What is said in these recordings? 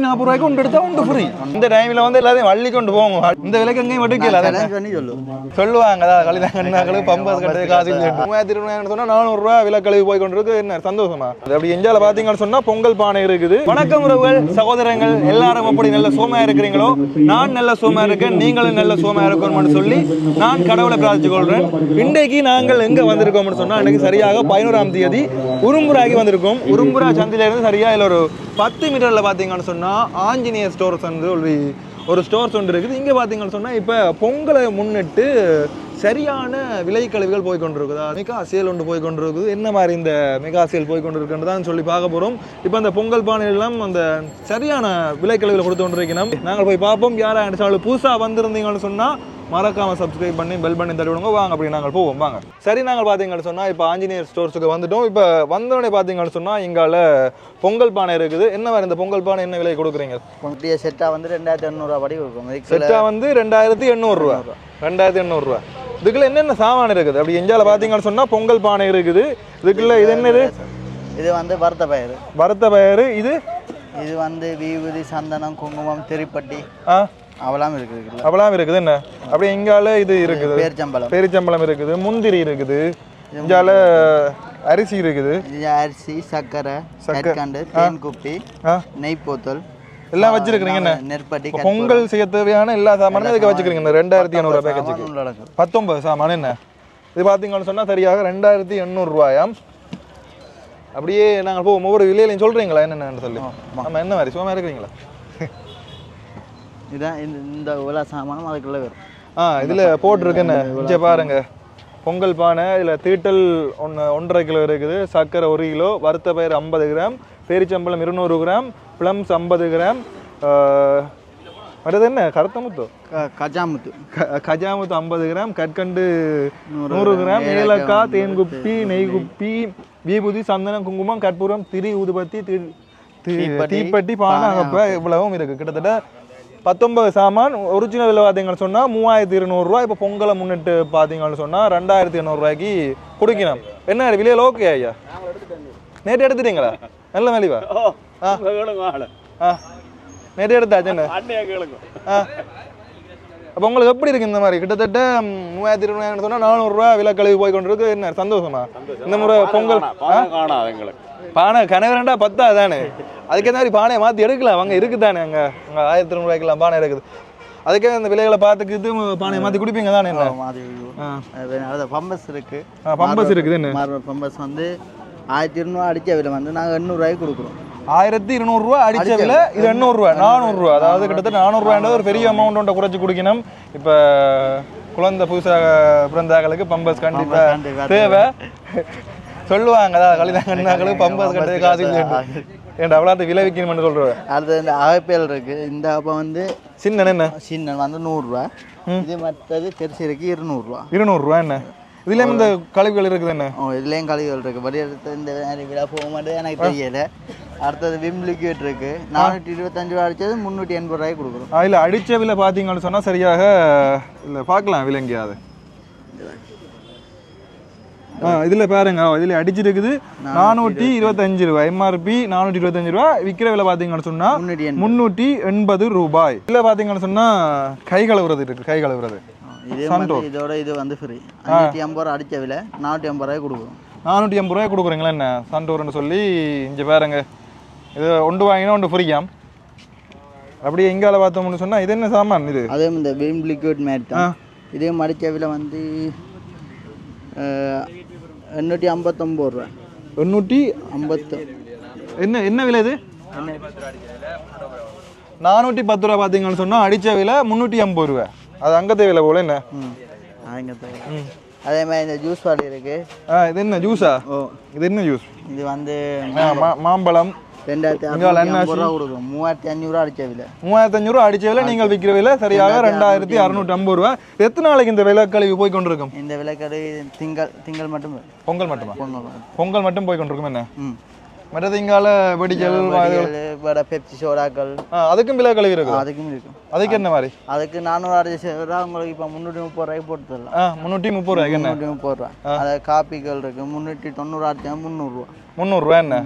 நாற்பது ரூபாய்க்கு ஒன்று எடுத்தா ஒன்று ஃப்ரீ இந்த டைம்ல வந்து எல்லாத்தையும் வள்ளி கொண்டு போங்க இந்த விலைக்கு எங்கேயும் சொல்லு சொல்லுவாங்க அதான் கழிதாங்கன்னாக்களும் பம்பஸ் கட்டது காசு இல்லை மூவாயிரத்தி இருபது சொன்னா நானூறு ரூபாய் விலை கழிவு போய் கொண்டிருக்கு என்ன சந்தோஷமா அப்படி எஞ்சால பாத்தீங்கன்னு சொன்னா பொங்கல் பானை இருக்குது வணக்கம் உறவுகள் சகோதரங்கள் எல்லாரும் அப்படி நல்ல சோமையா இருக்கிறீங்களோ நான் நல்ல சோமையா இருக்கேன் நீங்களும் நல்ல சோமையா இருக்கணும்னு சொல்லி நான் கடவுளை பிரார்த்திச்சு கொள்றேன் இன்றைக்கு நாங்கள் எங்க வந்திருக்கோம்னு சொன்னா இன்னைக்கு சரியாக பதினோராம் தேதி உரும்புராகி வந்திருக்கோம் உரும்புரா சந்தில இருந்து சரியா இதுல ஒரு பத்து மீட்டரில் பார்த்தீங்கன்னு சொன்னால் ஆஞ்சநேயர் ஸ்டோர்ஸ் வந்து ஒரு ஒரு ஸ்டோர்ஸ் ஒன்று இருக்குது. இங்கே பார்த்தீங்கன்னு சொன்னால் இப்போ பொங்கலை முன்னிட்டு சரியான விலை கழிவுகள் போய் கொண்டிருக்குதா? மெகா சேல் ஒன்று போய் கொண்டிருக்குது. என்ன மாதிரி இந்த மெகா சேல் போய் கொண்டிருக்குன்னு சொல்லி பார்க்க போகிறோம் இப்போ அந்த பொங்கல் பானையெல்லாம் அந்த சரியான விலை கழிவுகளை கொடுத்து கொண்டிருக்கணும். நாங்கள் போய் பார்ப்போம். யாராக அடிச்சாலும் புதுசாக வந்திருந்தீங்கன்னு சொன்னால் மறக்காம சப்ஸ்கிரைப் பண்ணி பெல் பண்ணி தட்டி விடுங்க. வாங்க அப்படி நாங்கள் போவோம். வாங்க. சரி நாங்கள் பார்த்தீங்கன்னு சொன்னால் இப்போ ஆஞ்சநேயர் ஸ்டோர்ஸுக்கு வந்துட்டோம். இப்போ வந்தோடனே பார்த்தீங்கன்னு சொன்னால் இங்கால பொங்கல் பானை இருக்குது. என்ன மாதிரி இந்த பொங்கல் பானை என்ன விலை கொடுக்குறீங்க? பொங்கட்டிய செட்டாக வந்து ரெண்டாயிரத்தி எண்ணூறுவா படி கொடுக்கும் இதுக்கு செட்டா வந்து ரெண்டாயிரத்தி எண்ணூறுரூவா ரெண்டாயிரத்தி எண்ணூறுரூவா இதுக்குள்ள என்னென்ன சாமான் இருக்குது? அப்படி எஞ்சால பார்த்தீங்கன்னு சொன்னா பொங்கல் பானை இருக்குது. இதுக்குள்ள இது என்னது? இது வந்து வறுத்த பயிர் வறுத்த பயிறு. இது? இது வந்து வீபூதி சந்தனம் குங்குமம் திருப்பட்டி. ஆ அவெல்லாம் இருக்குது அப்பலாம் இருக்குது என்ன? அப்படி எங்கால இது இருக்குது. பேர்ச்சம்பழம். பேரிச்சம்பழம் இருக்குது முந்திரி இருக்குது. இங்கால அரிசி இருக்குது. அரிசி சர்க்கரை. கற்கண்டு தேன் குப்பி நெய் போத்தல். எல்லாம் வச்சிருக்கிறீங்க என்ன? நெற்பட்டி பொங்கல் செய்ய தேவையான எல்லா சாமானும் இதுக்கு வச்சுக்கிறீங்க இந்த ரெண்டாயிரத்தி எண்ணூறுவா பேக்கேஜுக்கு பத்தொன்பது சாமான் என்ன? இது பார்த்தீங்கன்னு சொன்னா சரியாக ரெண்டாயிரத்தி எண்ணூறுரூவாயாம் அப்படியே நாங்கள் போவோம். ஒவ்வொரு விலையிலையும் சொல்றீங்களா? என்னென்னு சொல்லி. ஆமா. என்ன மாதிரி சும்மா இருக்கிறீங்களா? இதான் இந்த இந்த உலா சாமானும் அதுக்குள்ளே வரும். ஆ இதுல போட்டிருக்கு என்ன? இங்க பாருங்க. பொங்கல் பானை இதுல தீட்டல் ஒன்று ஒன்றரை கிலோ இருக்குது. சர்க்கரை ஒரு கிலோ வறுத்த பயிர் ஐம்பது கிராம் பேரிச்சம்பழம் இருநூறு கிராம் ப்ளம்ஸ் ஐம்பது கிராம் அடுத்து என்ன? கருத்த முத்து க- கஜாமுத்து. கஜாமுத்து ஐம்பது கிராம் கற்கண்டு நூறு கிராம் ஏலக்காய் தேன்குப்பி நெய்குப்பி விபூதி சந்தனம் குங்குமம் கற்பூரம் திரி ஊதுபத்தி தீப்பெட்டி, பானை இவ்வளவும் இருக்கு. கிட்டத்தட்ட பத்தொன்பது சாமான் ஒரிஜினல் விலை பார்த்தீங்கன்னு சொன்னா மூவாயிரத்தி இருநூறுவா இப்போ பொங்கலை முன்னிட்டு பார்த்தீங்கன்னு சொன்னா ரெண்டாயிரத்தி எண்ணூறுரூவாய்க்கு கொடுக்கணும். என்ன விலையில் ஓகே ஐயா? நேற்று எடுத்துட்டீங்களா? நல்ல மலிவா? ஆ. ஆ. நேற்று எடுத்தாச்சு என்ன? ஆ. அப்போ உங்களுக்கு எப்படி இருக்கு இந்த மாதிரி? கிட்டத்தட்ட மூவாயிரத்தி இருநூறு சொன்னா நானூறுரூவா விலை கழிவு போய் கொண்டிருக்கு என்ன சந்தோஷமா? இந்த முறை பொங்கல் ஆ? காணாது எங்களுக்கு பானை கனவரண்டா பத்தா தானே அதுக்கேற்ற மாதிரி பானையை மாற்றி எடுக்கலாம். அங்கே இருக்குது தானே அங்கே அங்கே ஆயிரத்தி இரநூறுவாய்க்கெல்லாம் பானை இருக்குது. அதுக்கே அந்த விலைகளை பார்த்துக்கிட்டு பானையை மாற்றி குடிப்பீங்க தானே. அது பம்பஸ் இருக்கு. பம்பஸ் இருக்குது என்ன? பம்பஸ் வந்து ஆயிரத்தி இருநூறு அடிச்ச விலை வந்து நாங்கள் எண்ணூறுரூவாய்க்கு கொடுக்குறோம். ஆயிரத்தி இருநூறுவா அடிச்ச விலை இது எண்ணூறுரூவா நானூறுரூவா அதாவது கிட்டத்தட்ட நானூறுரூவான்றது ஒரு பெரிய அமௌண்ட் ஒன்றை குறைச்சி குடிக்கணும். இப்போ குழந்தை புதுசாக பிறந்தாக்களுக்கு பம்பஸ் கண்டிப்பாக கண்டிப்பா தேவை. சொல்லுவாங்க அதான் கலிதாங்கன்னாக்களுக்கு பம்பஸ் கட்டுறது காசு இல்லைன்னு ஏன்டா அவ்வளோ விலை விற்கணும்னு சொல்கிறேன் அடுத்து இந்த அகப்பேல் இருக்கு. இந்த அப்போ வந்து சின்ன என்ன? சின்ன வந்து நூறுரூவா. இது மற்றது பெருசு இருக்கு இருநூறுவா இருநூறுவா என்ன? இதுலேயும் இந்த கழிவுகள் இருக்குது என்ன? ஓ இதுலேயும் கழிவுகள் இருக்கு. படி எடுத்து இந்த விழா போக மாட்டேது எனக்கு தெரியல. அடுத்தது விம் லிக்விட் இருக்கு. நானூற்றி இருபத்தஞ்சு ரூபா அடிச்சது முந்நூற்றி எண்பது ரூபாய்க்கு கொடுக்குறோம். அதில் அடித்த விலை பார்த்தீங்கன்னு சொன்னால் சரியாக இல்லை பார்க்கலாம் விலை எங்கேயாவது. இதில் பாருங்க. இதில் அடிச்சிருக்குது நானூற்றி இருபத்தஞ்சு ரூபா எம்ஆர்பி நானூற்றி இருபத்தஞ்சு ரூபா விற்கிற விலை பார்த்தீங்கன்னு சொன்னால் முந்நூற்றி எண்பது. ரூபாய். இதில் பார்த்தீங்கன்னு சொன்னால் கை கழுவுறது இருக்கு கை கழுவுறது. இதே வந்து இதோட இது வந்து ஃப்ரீ அஞ்சூற்றி ஐம்பது ரூபா விலை நானூற்றி ஐம்பது ரூபாய்க்கு கொடுக்குறோம் நானூற்றி ஐம்பது ரூபாய் கொடுக்குறீங்களா என்ன? சண்டோர்னு சொல்லி இங்கே பாருங்க. இது ஒன்று வாங்கினா ஒன்று ஃப்ரீயாம். அப்படியே எங்கால பார்த்தோம்னு சொன்னால் இது என்ன சாமான் இது? அதே இந்த விம் லிக்விட் மாதிரி தான். இதே வந்து எண்ணூற்றி ஐம்பத்தொம்பது ரூபா. எண்ணூற்றி ஐம்பத்து என்ன என்ன விலை இது? நானூற்றி பத்து ரூபா பார்த்தீங்கன்னு சொன்னால் அடித்த விலை முந்நூற்றி ஐம்பது ரூபா. அது அங்கത്തെ விலை போல என்ன? ம் அங்கே தவிர ம். அதே மாதிரி இந்த ஜூஸ் வாலி இருக்கு. ஆ இது என்ன ஜூஸா? ஓ. இது என்ன ஜூஸ்? இது வந்து மாம்பழம். மூவாயிரத்தி அஞ்சூறுரூவா அடிச்ச. விலை நீங்கள் விற்கிற விலை சரியாக ரெண்டாயிரத்தி அறுநூற்றி ஐம்பது ரூபா. எத்தனை நாளைக்கு இந்த விலை கழிவு போய் கொண்டிருக்கும்? இந்த விலைக்கடை திங்கள் திங்கள் மட்டும் பொங்கல் மட்டுமா? பொங்கல் மட்டும். போய் கொண்டிருக்கும் என்ன? ம். மற்றது இங்கால வெடிச்சல் வடிவேலு, வடை பெப்சி சோடாக்கள். அதுக்கும் விலை கழிவு இருக்கு? அதுக்கும் இருக்கும். அதுக்கு என்ன மாதிரி? அதுக்கு நானூறு அடிச்ச ரூபா உங்களுக்கு இப்போ முந்நூற்றி முப்பது ரூபாய்க்கு போட்டு தரலாம். முந்நூற்றி முப்பது ரூபாய்க்கு என்ன? முந்நூற்றி முப்பது ரூபா. அது காப்பிகள் இருக்கு. முந்நூற்றி தொண்ணூறு அடிச்சா முந்நூறுரூவா முந்நூறுரூவா என்ன?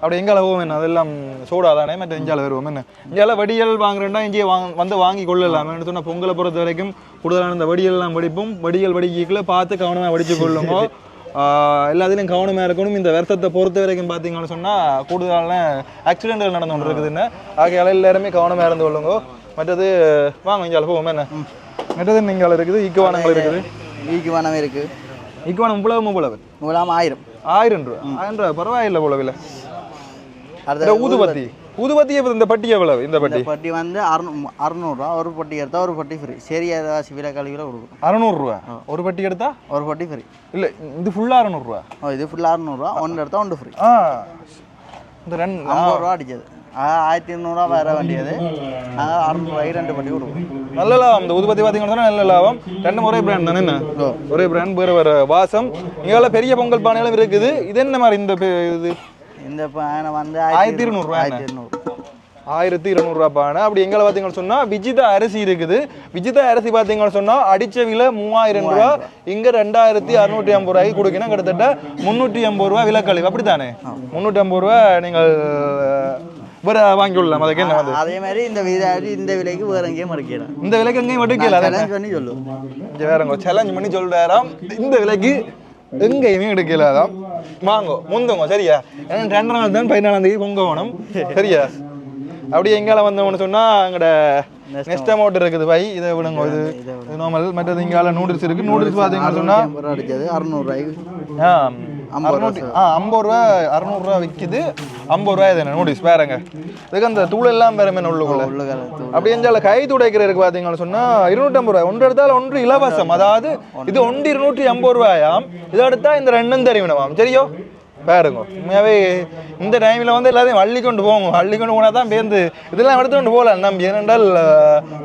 அப்படி எங்கால போவோம் என்ன? அதெல்லாம் சோடா தானே மற்ற இஞ்சால வருவோம் என்ன? இஞ்சால வடியல் வாங்குறேன்னா இங்கேயே வாங்க வந்து வாங்கி கொள்ளலாம். சொன்னால் பொங்கலை பொறுத்த வரைக்கும் கூடுதலான இந்த வடியல்லாம் வடிப்போம். வடியல் வடிக்கல பார்த்து கவனமாக வடிச்சு கொள்ளுங்க. எல்லாத்துலேயும் கவனமாக இருக்கணும். இந்த வருஷத்தை பொறுத்த வரைக்கும் பார்த்தீங்கன்னு சொன்னால் கூடுதலான ஆக்சிடென்ட்கள் நடந்து கொண்டு இருக்குதுன்னு ஆகையால எல்லாருமே கவனமாக இருந்து கொள்ளுங்க. மற்றது வாங்க இஞ்சால போவோம் என்ன? மற்றது இங்கால இருக்குது? ஈக்குவானங்கள் இருக்குது. வீக்கு வனம் இருக்கு. ஈக்குவானம் முப்பளவு முப்பளவு மூலம் ஆயிரம். ஆயிரம் ரூபா. ஆயிரம் ரூபா. பரவாயில்லை போலவில் அடுத்த ஊதுபத்தி. ஊதுபத்தி? இந்த பட்டி எவ்வளவு? இந்த பட்டி. பட்டி வந்து அறுநூ அறுநூறுவா. ஒரு பட்டி எடுத்தா ஒரு பட்டி ஃப்ரீ சரியாசி விலை கழிவுல கொடுக்கும் அறநூறுரூவா ஒரு பட்டி எடுத்தா? ஒரு பட்டி ஃப்ரீ இல்லை இது ஃபுல்லாக அறநூறுரூவா ஓ இது ஃபுல்லாக அறுநூறுவா. ஒன்று எடுத்தா ஒன்று ஃப்ரீ இந்த ரெண்டு ஐம்பது ரூபா அடிச்சது ஆயிரத்தி இருநூறுவா வர வேண்டியது. நாங்கள் அறுநூறுவாய்க்கு ரெண்டு பட்டி கொடுக்குறோம் நல்ல லாபம். இந்த ஊதுபத்தி பார்த்தீங்கன்னா நல்ல லாபம். ரெண்டும் ஒரே பிராண்ட் தானே என்ன? ஒரே பிராண்ட் வேறு வேறு வாசம். இங்கே பெரிய பொங்கல் பானைகளும் இருக்குது. இது என்ன மாதிரி இந்த இது? இந்த பானை வந்து ஆயிரத்தி இருநூறுவா? ஆயிரத்தி இருநூறு. ஆயிரத்தி இருநூறுவா பானை அப்படி எங்களை பார்த்தீங்கன்னு சொன்னால் விஜிதா அரிசி இருக்குது. விஜிதா அரிசி பார்த்தீங்கன்னு சொன்னால் அடிச்ச விலை மூவாயிரம் ரூபா. இங்கே ரெண்டாயிரத்தி அறுநூற்றி ஐம்பது ரூபாய்க்கு கொடுக்கணும். கிட்டத்தட்ட முந்நூற்றி ஐம்பது ரூபா விலக்கழிவு அப்படி தானே முந்நூற்றி ஐம்பது ரூபா நீங்கள் வேற வாங்கி கொள்ளலாம் அதுக்கு என்ன வந்து? அதே மாதிரி இந்த விதை இந்த விலைக்கு வேற எங்கேயும் இந்த விலைக்கு எங்கேயும் மட்டும் அதானே? பண்ணி இங்கே வேறங்க சேலஞ்ச் பண்ணி சொல்றாராம். இந்த விலைக்கு எங்கேயுமே எடுக்கலாதாம் வாங்கோ முந்துங்க சரியா? ஏன்னா ரெண்டு நாள் தான் பதினாலாம் தேதி பொங்க சரியா? அப்படி எங்கால வந்தவனு சொன்னா அங்கட நெக்ஸ்ட் அமௌண்ட் இருக்குது. பை இதை விடுங்க இது நார்மல் மற்றது இங்கால நூடுல்ஸ் இருக்கு. நூடுல்ஸ் பார்த்தீங்கன்னு சொன்னா அடிச்சது அறுநூறுவாய்க்கு ஆ ஐம்பது ரூபா அறுநூறுவா விற்கிது ஐம்பது ரூபாய் இது நூடுல்ஸ் வேறங்க இதுக்கு அந்த தூள் எல்லாம் வேற மீன் உள்ளுக்குள்ள. அப்படி எஞ்சால கை துடைக்கிறதுக்கு பார்த்தீங்கன்னு சொன்னா இருநூற்றம்பது ரூபாய். ஒன்று எடுத்தால் ஒன்று இலவசம். அதாவது இது ஒன்று இருநூற்றி ஐம்பது ரூபாயாம். இதை எடுத்தா இந்த ரெண்டும் தெரிவினவாம் சரியோ? பாருங்க. உண்மையாவே இந்த டைம்ல வந்து எல்லாத்தையும் அள்ளி கொண்டு போங்க. அள்ளி கொண்டு போனா தான் பேருந்து இதெல்லாம் எடுத்து கொண்டு போகலாம். நம்பி ஏனென்றால்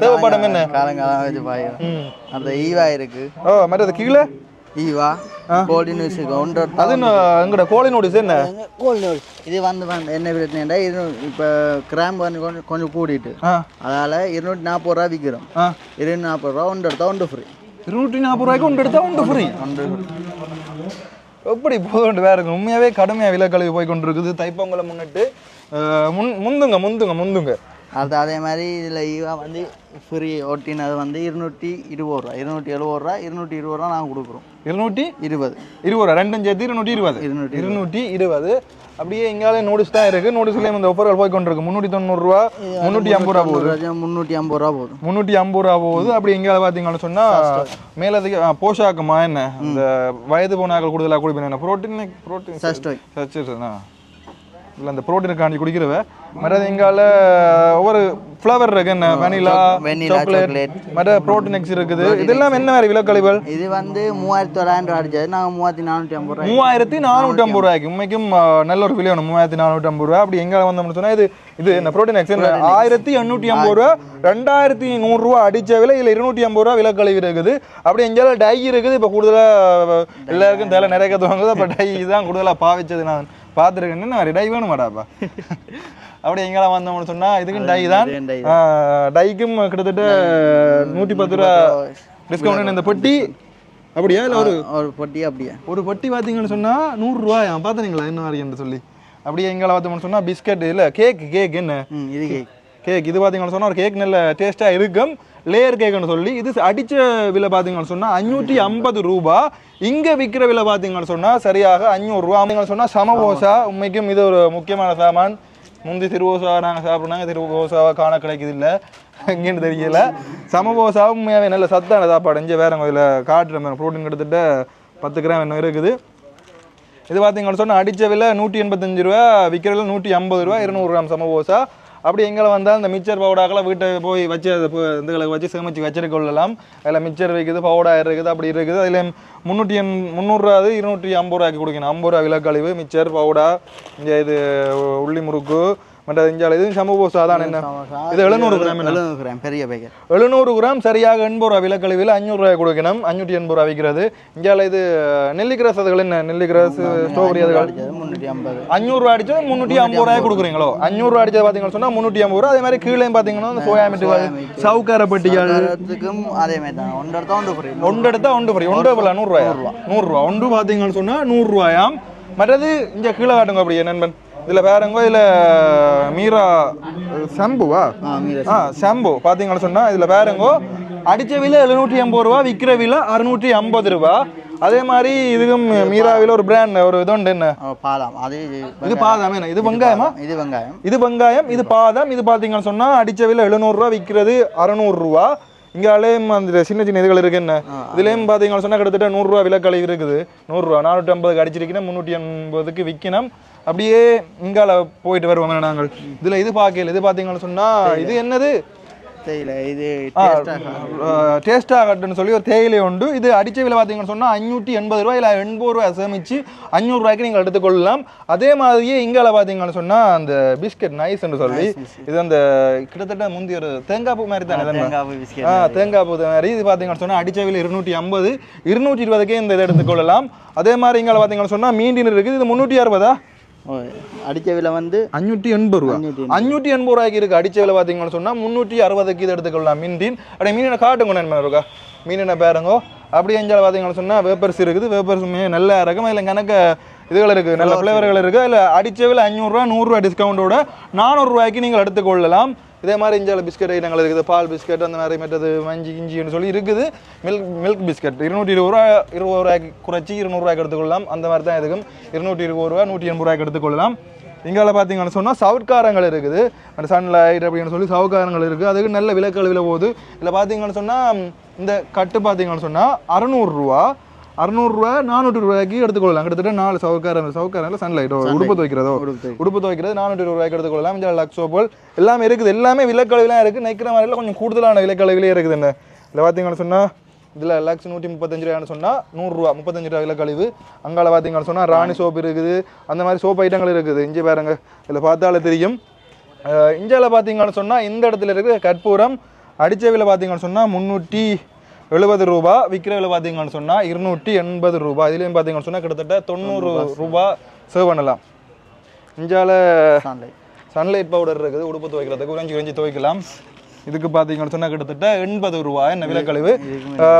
தேவைப்படும் என்ன? காலங்காலம். அந்த ஈவா இருக்கு. ஓ மற்றது கீழே? என்ன கோல்டு நியூஸ் இது வந்து வந்து என்ன பிரச்சனைடா இது இப்போ வந்து கொஞ்சம் கொஞ்சம் கூடிட்டு ஆ அதால இருநூற்றி நாற்பது ரூபா விற்கிறோம் இருநூற்றி நாற்பது ரூபா ஒன்று எடுத்தா ஒன்று ஃப்ரீ இருநூற்றி நாற்பது ரூபாய்க்கு ஒன்று எடுத்தா ஒன்று ஃப்ரீ ஒன்று எப்படி போகண்டு வேற இருக்கு உண்மையாவே கடுமையாக விலை கழுவி போய் கொண்டு இருக்குது தைப்பொங்கலை முன்னிட்டு முன் முந்துங்க முந்துங்க முந்துங்க அது அதே மாதிரி இதில் ஈவா வந்து ஃப்ரீ ஓட்டினது வந்து இருநூற்றி இருபது ரூபா. இருநூற்றி எழுபது ரூபா இருநூற்றி இருபது ரூபா நாங்கள் கொடுக்குறோம். இருநூற்றி இருபது. இருபது ரூபா. ரெண்டும் சேர்த்து இருநூற்றி இருபது. இருநூற்றி இருநூற்றி இருபது. அப்படியே எங்காலே நோட்டீஸ் தான் இருக்கு. நோட்டீஸ்லேயும் இந்த ஒஃபர்கள் போய் கொண்டிருக்கு முந்நூற்றி தொண்ணூறுரூவா முந்நூற்றி ஐம்பது ரூபா போகுது. முந்நூற்றி ஐம்பது ரூபா போதும் முந்நூற்றி ஐம்பது ரூபா போகுது. அப்படி எங்கேயாவது பார்த்தீங்கன்னு சொன்னால் மேலதுக்கு ஆ, போஷாக்குமா என்ன? இந்த வயது போனாக்கள் கூடுதலாக குடிப்பேன். என்ன புரோட்டீன் புரோட்டீன் சஸ்டோய் சச்சுனா இல்லை அந்த புரோட்டீனுக்காண்டி குடிக்கிறவ மற்றது எங்கால ஒவ்வொரு ஃப்ளவர் இருக்கு என்ன வெனிலா சாக்லேட். மற்ற ப்ரோட்டீன் எக்ஸ் இருக்குது இதெல்லாம் என்ன மாதிரி விலக்கழிவுகள்? இது வந்து மூவாயிரத்தி தொள்ளாயிரம் ரூபா அடிச்சது. நாங்கள் மூவாயிரத்தி நானூற்றி ஐம்பது ரூபாய் மூவாயிரத்தி நானூற்றி ஐம்பது ரூபாய்க்கு. உண்மைக்கும் நல்ல ஒரு விலை வேணும் மூவாயிரத்தி நானூற்றி ஐம்பது ரூபா அப்படி எங்கே வந்தோம்னு சொன்னால் இது இது என்ன ப்ரோட்டீன் எக்ஸ் ஆயிரத்தி எண்ணூற்றி ஐம்பது ரூபா ரெண்டாயிரத்தி நூறுரூவா அடிச்ச விலை இல்லை இருநூற்றி ஐம்பது ரூபா விலக்கழிவு இருக்குது. அப்படி எங்கேயாவது டை இருக்குது. இப்போ கூடுதலாக எல்லாருக்கும் தேவை நிறைய கற்றுவாங்க அப்போ டை தான் கூடுதலாக பாவிச்சது நான். பார்த்துருக்கேன் என்ன டை வேணுமாடாப்பா அப்படி எங்கெல்லாம் வந்தோம்னு சொன்னால் இதுக்கும் டை தான். டைக்கும் கிட்டத்தட்ட நூற்றி பத்து ரூபா டிஸ்கவுண்ட் இந்த பெட்டி. அப்படியா இல்லை ஒரு ஒரு பொட்டி அப்படியே? ஒரு பொட்டி பார்த்தீங்கன்னு சொன்னால் நூறுரூவாயா பார்த்துனீங்களா என்ன வரைக்கும் சொல்லி. அப்படியே எங்களை பார்த்தோம்னு சொன்னால் பிஸ்கட் இல்லை கேக் கேக் என்ன? இது கேக் கேக் இது பார்த்தீங்கன்னு சொன்னால் ஒரு கேக் நல்ல டேஸ்ட்டாக இருக்கும். லேயர் கேக்குன்னு சொல்லி இது அடித்த விலை பார்த்தீங்கன்னு சொன்னால் அஞ்சூற்றி ஐம்பது ரூபா. இங்கே விற்கிற விலை பார்த்தீங்கன்னு சொன்னால் சரியாக அஞ்சூறுரூவா அப்படிங்கன்னு சொன்னால் சமபோசா உண்மைக்கும் இது ஒரு முக்கியமான சாமான். முந்தி திருவோசா நாங்கள் சாப்பிட்றாங்க திருவோசாவை காண கிடைக்குது இல்லை எங்கேன்னு தெரியல. சமபோசாவும் உண்மையாகவே நல்ல சத்தான சாப்பாடு. இங்கே வேற இதில் காட்டுறேன் ப்ரோட்டீன் கிட்டத்தட்ட பத்து கிராம் என்ன இருக்குது. இது பார்த்தீங்கன்னு சொன்னால் அடித்த விலை நூற்றி எண்பத்தஞ்சு ரூபா விற்கிற விலை நூற்றி ஐம்பது ரூபா இருநூறு கிராம் சமபோசா. அப்படி எங்களை வந்தால் இந்த மிச்சர் பவுடாக்கெல்லாம் வீட்டை போய் வச்சு அதை இதுகளை வச்சு சேமிச்சு வச்சிருக்க கொள்ளலாம் அதில் மிச்சர் வைக்குது பவுடா இருக்குது அப்படி இருக்குது. அதில் முந்நூற்றி எண் முந்நூறுரூவா அது இருநூற்றி ஐம்பது ரூபாய்க்கு கொடுக்கணும். ஐம்பது ரூபா விலக்கழிவு மிச்சர் பவுடா இங்கே இது உள்ளி முறுக்கு மற்ற இஞ்சால இது சமபோசா தான் என்ன இது எழுநூறு கிராம் எழுநூறு கிராம் பெரிய பேக்கெட் எழுநூறு கிராம் சரியாக எண்பது ரூபா விலக்கழிவில் அஞ்சூறு ரூபாய் கொடுக்கணும் அஞ்சூற்றி எண்பது ரூபா விற்கிறது இந்தியாவில் இது நெல்லிக்கிராஸ் அதுகள் என்ன நெல்லிக்கிராஸ் ஸ்ட்ராபெரி அதுகள் முந்நூற்றி ஐம்பது அஞ்சூறு அடிச்சது முந்நூற்றி ஐம்பது ரூபாய் கொடுக்குறீங்களோ அஞ்சூறு ரூபா அடிச்சது பார்த்தீங்கன்னு சொன்னால் முந்நூற்றி ஐம்பது ரூபா அதே மாதிரி கீழே பார்த்தீங்கன்னா இந்த சோயா மிட்டுகள் சவுக்காரப்பட்டிகள் மரத்துக்கும் அதே மாதிரி தான் ஒன்று எடுத்தா ஒன்று ஃப்ரீ ஒன்று எடுத்தா ஒன்று ஃப்ரீ ஒன்று எவ்வளோ நூறுரூவாயா நூறுரூவா ஒன்று பார்த்தீங்கன்னு சொன்னால் நூறுரூவாயாம் மற்றது இங்கே கீழே காட்டுங்க அப்படியே நண்பன் இதில் வேறங்க இதில் மீரா சம்புவா ஆ ஷாம்பு. பார்த்தீங்கன்னு சொன்னால் இதில் வேறங்கோ அடித்த விலை எழுநூற்றி எண்பது ரூபா விற்கிற விலை அறுநூற்றி ஐம்பது ரூபா. அதே மாதிரி இதுக்கும் மீராவில் ஒரு பிராண்ட் ஒரு இது உண்டு என்ன பாதாம். அது இது பாதாம் என்ன? இது வெங்காயமா? இது வெங்காயம். இது வெங்காயம் இது பாதாம். இது பார்த்தீங்கன்னு சொன்னால் அடித்த விலை எழுநூறுரூவா விற்கிறது அறநூறுரூவா இங்காலேயும் அந்த சின்ன சின்ன இதுகள் இருக்கு என்ன? இதுலேயும் பார்த்தீங்கன்னு சொன்னால் கிட்டத்தட்ட நூறுரூவா விலைக்கழிவு இருக்குது. நூறுரூவா நானூற்றி ஐம்பதுக்கு அடிச்சிருக்கணும் முந்நூற்றி எண்பதுக்கு விற்கணும் அப்படியே இங்கால போயிட்டு வருவோம் நாங்கள். இதில் இது பார்க்கல இது பார்த்தீங்கன்னு சொன்னால் இது என்னது? தெரியல இது சொல்லி ஒரு தேயிலை உண்டு. இது அடிச்ச விலை பார்த்தீங்கன்னு சொன்னால் அஞ்சூற்றி எண்பது ரூபாய் இல்லை எண்பது ரூபாய் சேமிச்சு அஞ்சூறுரூவாய்க்கு நீங்கள் எடுத்துக்கொள்ளலாம் அதே மாதிரியே இங்கால பார்த்தீங்கன்னு சொன்னால் அந்த பிஸ்கட் நைஸ்ன்னு சொல்லி இது அந்த கிட்டத்தட்ட முந்தைய ஒரு தேங்காய் பூ மாதிரி தானே ஆ தேங்காய் பூ மாதிரி. இது பார்த்தீங்கன்னு சொன்னால் அடிச்ச விலை இருநூற்றி ஐம்பது. இருநூற்றி இருபதுக்கே இந்த இதை எடுத்துக்கொள்ளலாம் அதே மாதிரி இங்கால பார்த்தீங்கன்னு சொன்னால் மீண்டின் இருக்குது. இது முந்நூற்றி அறுபதா? அடிச்ச விலை வந்து அஞ்சூற்றி எண்பது ரூபா. அஞ்சூற்றி எண்பது. ரூபாய்க்கு இருக்கு அடிச்ச விலை பார்த்தீங்கன்னு சொன்னா முந்நூற்றி அறுபதுக்கு இது எடுத்துக்கலாம் மீன்டீன் அப்படியே மீனை காட்டுங்க என்ன இருக்கா மீனின பேருங்கோ? அப்படி எஞ்சால பார்த்தீங்கன்னு சொன்னா வேப்பர்ஸ் இருக்குது. வேப்பர்ஸுமே நல்ல ரகம் இல்லை கணக்க இதுகள் இருக்குது. நல்ல ஃப்ளேவர்கள் இருக்குது. அதில் அடிச்ச விலை அஞ்சூறுரூவா நூறுரூவா டிஸ்கவுண்டோட நானூறுரூவாய்க்கு நீங்கள் எடுத்துக்கொள்ளலாம். இதே மாதிரி இஞ்சால பிஸ்கட் ஐட்டங்கள் இருக்குது பால் பிஸ்கட் அந்த மாதிரி மற்றது மஞ்சி இஞ்சின்னு சொல்லி இருக்குது. மில்க் மில்க் பிஸ்கட் இருநூற்றி இருபது ரூபா இருபது ரூபாய்க்கு குறைச்சி இருநூறுவாய்க்கு எடுத்துக்கொள்ளலாம். அந்த மாதிரி தான் இருக்கும் இருநூற்றி இருபது ரூபா நூற்றி எண்பது ரூபாய்க்கு எடுத்துக்கொள்ளலாம். இங்கால பார்த்தீங்கன்னு சொன்னால் சவுட்காரங்கள் இருக்குது. அந்த சன்லைட் அப்படின்னு சொல்லி சவுக்காரங்கள் இருக்குது அதுக்கு நல்ல விலைக்கழுவில போகுது. இதில் பார்த்தீங்கன்னு சொன்னால் இந்த கட்டு பார்த்தீங்கன்னு சொன்னால் அறநூறுரூவா அறநூறுரூவா நானூற்றி ரூபாய்க்கு எடுத்துக்கொள்ளலாம். கிட்டத்தட்ட நாலு சவுக்காரம் சவுக்காரம் சன்லைட்டோ உடுப்பு துவைக்கிறதோ? உடுப்பு துவைக்கிறது நானூற்றி ரூபாய்க்கு எடுத்துக்கொள்ளலாம் இந்த லக்ஸோ போல் எல்லாமே இருக்குது. எல்லாமே விலைக்கழுவிலாம் இருக்குது நிற்கிற மாதிரிலாம் கொஞ்சம் கூடுதலான விலைக்கழுவிலே இருக்குது என்ன இதில் பார்த்தீங்கன்னு சொன்னால் இதில் லக்ஸ் நூற்றி முப்பத்தஞ்சு ரூபான்னு சொன்னால் நூறுரூவா முப்பத்தஞ்சு ரூபா விலைக்கழிவு. அங்கால பார்த்தீங்கன்னு சொன்னால் ராணி சோப் இருக்குது. அந்த மாதிரி சோப் ஐட்டங்கள் இருக்குது. இஞ்சி பாருங்க. இதில் பார்த்தாலே தெரியும். இந்தியாவில் பார்த்தீங்கன்னு சொன்னால் இந்த இடத்துல இருக்கிற கற்பூரம். அடிச்ச விலை பார்த்தீங்கன்னு சொன்னால் முந்நூற்றி எழுபது ரூபா விற்கிற விலை பார்த்தீங்கன்னு சொன்னால் இருநூற்றி எண்பது ரூபா. இதுலேயும் பார்த்தீங்கன்னு சொன்னால் கிட்டத்தட்ட தொண்ணூறு ரூபா. சேவ் பண்ணலாம். சான்லை சன்லைட் பவுடர் இருக்குது உடுப்பு துவைக்கிறதுக்கு உறைஞ்சி உறைஞ்சி துவைக்கலாம். இதுக்கு பார்த்தீங்கன்னு சொன்னால் கிட்டத்தட்ட எண்பது ரூபாய் என்ன விலை கழிவு?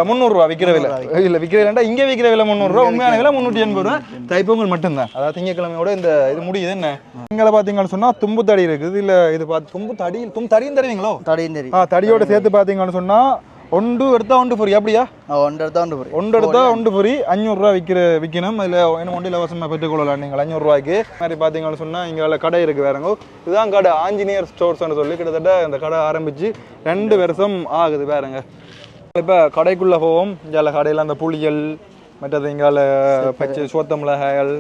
முந்நூறுரூவா விற்கிற விலை. இல்லை விற்கிற விலைண்டா இங்கே விற்கிற விலை முந்நூறுரூவா உண்மையான விலை முந்நூற்றி எண்பது ரூபா. தைப்பொங்கல் மட்டும்தான். அதாவது திங்கக்கிழமையோட இந்த இது முடியுது என்ன? இங்கே பார்த்தீங்கன்னு சொன்னால் தும்பு தடி இருக்குது. இல்லை இது பார்த்து தும்பு தடி தும்பு தடியும் தருவீங்களோ? தடையும் தெரியும் ஆ தடியோட சேர்த்து பார்த்தீங்கன்னு சொன்னால் ஒன்று எடுத்தா ஒன்று ஃப்ரீ அப்படியா? ஒன்று எடுத்தா ஒன்று போய் ஒன்று எடுத்தா ஒன்று ஃப்ரீ அஞ்சூறுரூவா விற்கிற விற்கணும் அதில் என்ன ஒன்று இலவசமாக பெற்றுக்கொள்ளலாம் நீங்கள் அஞ்சூறுரூவாய்க்கு மாதிரி பார்த்தீங்கன்னு சொன்னால் இங்கே கடை இருக்குது வேறங்க இதுதான் கடை ஆஞ்சநேயர் ஸ்டோர்ஸ்னு சொல்லி கிட்டத்தட்ட இந்த கடை ஆரம்பித்து ரெண்டு வருஷம் ஆகுது வேறங்க இப்போ கடைக்குள்ளே போவோம். இங்கே கடையில் அந்த புளியல் மற்றது இங்கால பச்சை சோத்த மிளகாய்கள்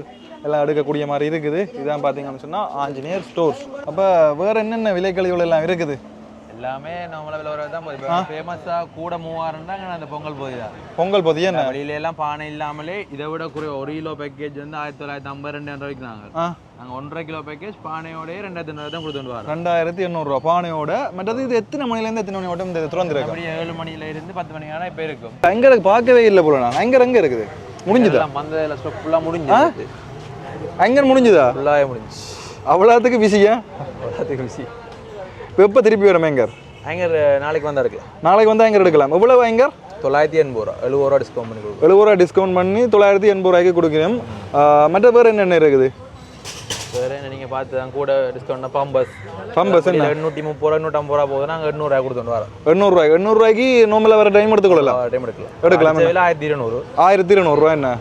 எல்லாம் எடுக்கக்கூடிய மாதிரி இருக்குது. இதான் பார்த்தீங்கன்னு சொன்னால் ஆஞ்சநேயர் ஸ்டோர்ஸ் அப்போ வேறு என்னென்ன விலைக்கழிவுகள் எல்லாம் இருக்குது? எல்லாமே நம்மள வில வரது தான் ஃபேமஸா கூட மூவாயிரம் தான் அந்த பொங்கல் போகுது பொங்கல் பொதிய என்ன? வெளியில எல்லாம் பானை இல்லாமலே இதை விட குறைய ஒரு கிலோ பேக்கேஜ் வந்து ஆயிரத்தி தொள்ளாயிரத்தி ஐம்பது ரெண்டு ரூபாய்க்கு நாங்க. ஆ. நாங்க ஒன்றரை கிலோ பேக்கேஜ் பானையோடய ரெண்டாயிரத்தி ஐநூறு தான் கொடுத்துட்டு வரோம். ரெண்டாயிரத்தி எண்ணூறுரூவா பானையோட மற்றது இது எத்தனை மணிலேருந்து எத்தனை மணி மட்டும் இந்த திறந்துருக்கு அப்படி ஏழு மணில இருந்து பத்து மணி ஆனா இப்ப இருக்கும். அங்க இருக்கு பார்க்கவே இல்லை போல நான். அங்க அங்க இருக்குது. முடிஞ்சுதா? எல்லாம் மந்த ஸ்டாக் ஃபுல்லா முடிஞ்சு அங்க முடிஞ்சுதா? ஃபுல்லாவே முடிஞ்சு அவ்வளோத்துக்கு பிஸியா எல்லாத்துக்கும் பிஸி எப்போ திருப்பி வரும் எங்கர் ஹேங்கர் நாளைக்கு வந்தா இருக்கு நாளைக்கு வந்து எங்கர் எடுக்கலாம். எவ்வளவு எங்கர் தொள்ளாயிரத்தி எண்பது ரூபா. எழுபது ரூபா டிஸ்கவுண்ட் பண்ணி கொடுக்கும் எழுபது ரூபா டிஸ்கவுண்ட் பண்ணி தொள்ளாயிரத்தி எண்பது ரூபாய்க்கு கொடுக்கணும் ஆ, மற்ற பேர் என்னென்ன இருக்குது? வேற என்ன நீங்க பார்த்து தான் கூட டிஸ்கவுண்ட் பம்பஸ் பம்பஸ் என்ன? எண்ணூற்றி முப்பது ரூபா எண்ணூற்றம்பது ரூபா போகுது நாங்கள் எண்ணூறுரூவா கொடுத்துட்டு வரோம் எண்ணூறுரூவாய்க்கு எண்ணூறுரூவாய்க்கு நார்மலாக வர டைம் எடுத்துக்கொள்ளலாம். டைம் எடுக்கலாம். எடுக்கலாம். ஆயிரத்தி இருநூறு. ஆயிரத்தி இருநூறுவா என்ன?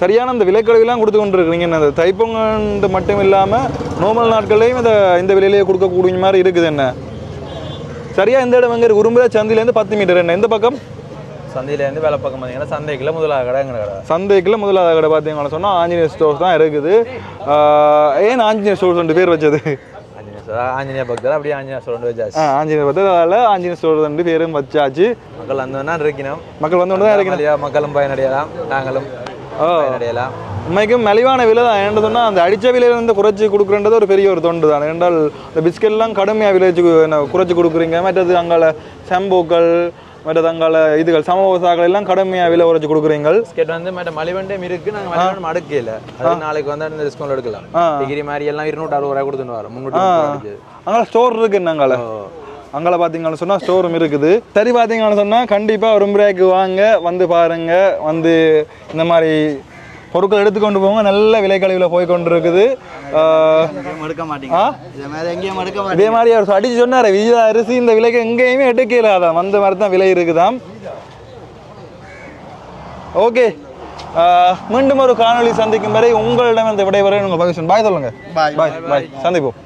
சரியான அந்த விலைக்கழிவுலாம் கொடுத்து கொண்டு இருக்கிறீங்க என்ன அந்த தைப்பொங்கல் மட்டும் இல்லாமல் நார்மல் நாட்கள்லையும் இந்த இந்த விலையிலேயே கொடுக்கக்கூடிய மாதிரி இருக்குது என்ன? சரியா இந்த இடம் எங்க உரும்புற சந்தையிலேருந்து பத்து மீட்டர் என்ன? எந்த பக்கம்? சந்தையிலேருந்து வேலை பக்கம் பார்த்தீங்கன்னா சந்தைக்குள்ள முதலாக கடை எங்க கடை? சந்தைக்குள்ள முதலாவது கடை பார்த்தீங்கன்னு சொன்னால் ஆஞ்சநேயர் ஸ்டோர்ஸ் தான் இருக்குது. ஏன் ஆஞ்சநேயர் ஸ்டோர்ஸ் பேர் வச்சது? ஆஞ்சநேய ஆஞ்சநேய பக்தர் அப்படியே ஆஞ்சநேய சொல்லிட்டு வச்சாச்சு. ஆ ஆஞ்சநேயர் பார்த்து அதில் ஆஞ்சநேயர் ஸ்டோர் ரெண்டு பேரும் வச்சாச்சு. மக்கள் வந்தோன்னா இருக்கணும். மக்கள் வந்து தான் ஜாலியா மக்களும் பயனடையலாம். நாங்களும் பயனடையலாம் உண்மைக்கும் மலிவான விலை தான். ஏன்னு சொன்னால் அந்த அடித்த விலையிலேருந்து குறைச்சி கொடுக்குறன்றது ஒரு பெரிய ஒரு தொண்டு தான். ஏனென்றால் இந்த பிஸ்கெட்லாம் கடுமையாக விளைச்சு குறைச்சி கொடுக்குறீங்க. மற்றது அங்கால ஷாம்பூக்கள் மற்றது அங்கால இதுகள் சமோசாக்கள் எல்லாம் கடுமையாக விலை குறைச்சி கொடுக்குறீங்க பிஸ்கெட் வந்து மேடம் மலிவண்டம் இருக்கு. நாங்கள் மலிவண்டம் அடுக்கல அது நாளைக்கு வந்து அந்த டிஸ்கவுண்ட் எடுக்கலாம். டிகிரி மாதிரி எல்லாம் இருநூற்றி அறுபது ரூபாய் கொடுத்துட்டு வரோம். அடிச்சது. அங்கே ஸ்டோர் இருக்கு அங்கால அங்கால பார்த்தீங்கன்னு சொன்னால் ஸ்டோரும் இருக்குது. சரி பார்த்தீங்கன்னு சொன்னால் கண்டிப்பாக ஒரு முறைக்கு வாங்க வந்து பாருங்க. வந்து இந்த மாதிரி பொருட்கள் எடுத்துக்கொண்டு போங்க. நல்ல விலை கழிவில் போய் கொண்டு இருக்குது? இதே மாதிரி அவர் அடிச்சு சொன்னார் விஜய அரிசி இந்த விலைக்கு எங்கேயுமே எடுக்கல. அதான் அந்த மாதிரி தான் விலை இருக்குதாம். ஓகே. மீண்டும் ஒரு காணொளி சந்திக்கும் வரை உங்களிடம் இந்த விடைபெற உங்கள் பகிஷன் பாய் சொல்லுங்க. Bye. பாய் பாய் சந்திப்போம்.